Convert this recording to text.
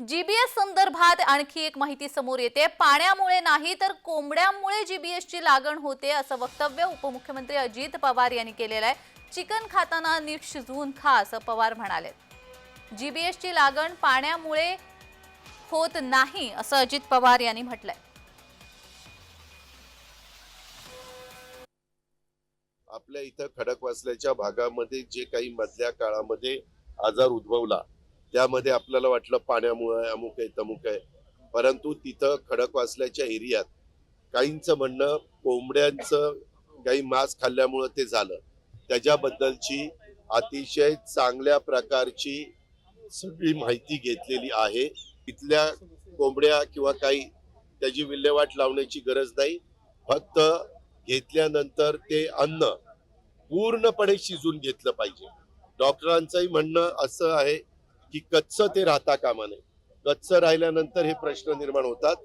GBS संदर्भात आणखी एक माहिती समोर येते. पाण्यामुळे नाही तर कोंबड्यामुळे जीबीएसची लागण होते असं वक्तव्य उपमुख्यमंत्री अजित पवार यांनी केलेलं आहे. चिकन खाताना नीट शिजवून खा असं पवार म्हणाले. जीबीएसची लागण पाण्यामुळे होत नाही असं अजित पवार यांनी म्हटलंय. आपल्या इथं खडकवासल्याच्या भागामध्ये जे काही मधल्या काळामध्ये आजार उद्भवला त्यामध्ये आपल्याला वाटलं पाण्यामुळे अमुक आहे तमुक आहे. परंतु तिथं खडकवासल्याच्या एरियात काहींचं म्हणणं कोंबड्यांचं काही मांस खाल्ल्यामुळं ते झालं. त्याच्याबद्दलची अतिशय चांगल्या प्रकारची सगळी माहिती घेतलेली आहे. तिथल्या कोंबड्या किंवा काही त्याची विल्हेवाट लावण्याची गरज नाही. फक्त घेतल्यानंतर ते अन्न पूर्णपणे शिजून घेतलं पाहिजे. डॉक्टरांचंही म्हणणं असं आहे की कच्चं ते राहता कामा नये. कच्चं राहिल्यानंतर हे प्रश्न निर्माण होतात.